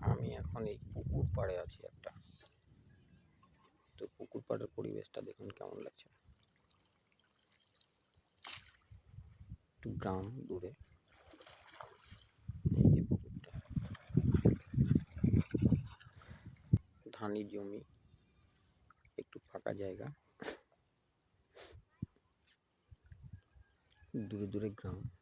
আমি এখন এই পুকুর পাড়ে আছি একটা। তো পুকুর পাড়ের পরিবেশটা দেখুন কেমন লাগছে। একটু গ্রাম দূরে। পুকুরটা। ধানি জমি। একটু ফাঁকা জায়গা। দূরে দূরে গ্রাম।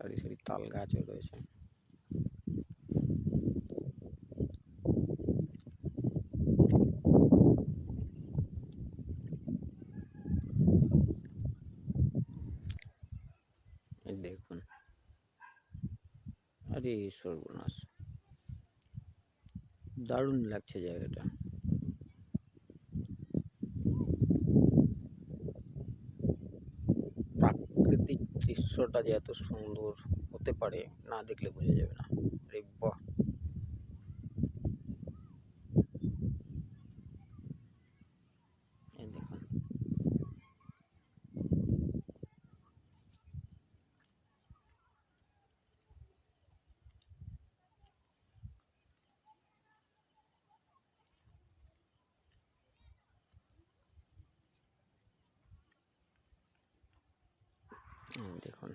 সারি সারি তাল গাছও রয়েছে। দেখুন। আরে সর্বনাশ। দারুণ লাগছে জায়গাটা। দৃশ্যটা যে এত সুন্দর হতে পারে না দেখলে বোঝা যাবে না। আরে বাহ এই দেখুন এই দেখুন।